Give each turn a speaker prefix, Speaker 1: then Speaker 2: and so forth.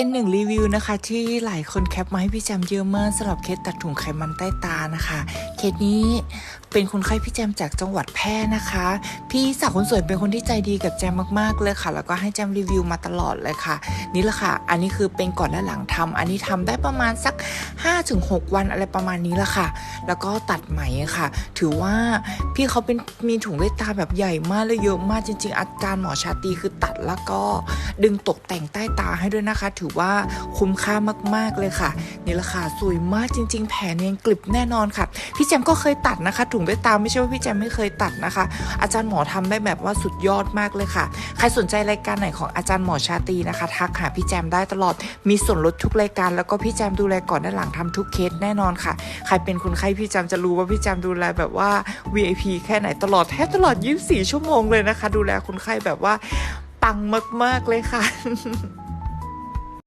Speaker 1: เป็นหนึ่งรีวิวนะคะ ที่หลายคนแคปมาให้พี่แจมเยอะมากสำหรับเคสตัดถุงไขมันใต้ตานะคะ เคสนี้เป็นคนไข้พี่แจมจากจังหวัดแพร่นะคะ พี่สาวคนสวยเป็นคนที่ใจดีกับแจมมากๆเลยค่ะ แล้วก็ให้แจมรีวิวมาตลอดเลยค่ะ นี่แหละค่ะ อันนี้คือเป็นก่อนและหลังทำอันนี้ทำได้ประมาณสัก 5-6 วันอะไรประมาณนี้แหละค่ะแล้วก็ตัดไหมค่ะ ถือว่าพี่เขาเป็นมีถุงเลือดตาแบบใหญ่มากเลยเยอะมากจริง ๆ อาจารหมอชาตีคือตัดแล้วก็ดึงตกแต่งใต้ตาให้ด้วยนะคะ ถือว่าคุ้มค่ามาก ๆเลยค่ะนี่แหละค่ะสวยมากจริง ๆ แผลเนียนกลิบแน่นอนค่ะ พี่แจมก็เคยตัดนะคะ ถุงเลือดตาไม่ใช่ว่าพี่แจมไม่เคยตัดนะคะ อาจารย์หมอทำได้แบบว่าสุดยอดมากเลยค่ะ ใครสนใจรายการไหนของอาจารย์หมอชาตีนะคะ ทักหาพี่แจมได้ตลอดมีส่วนลดทุกรายการ แล้วก็พี่แจมดูแลก่อนและหลังทำทุกเคสแน่นอนค่ะ ใครเป็นคนไข้พี่จำจะรู้ว่าพี่จำดูแลแบบว่า VIP แค่ไหนตลอดแทบตลอด 24 ชั่วโมงเลยนะคะ ดูแลคนไข้แบบว่าปังมาก ๆ เลยค่ะ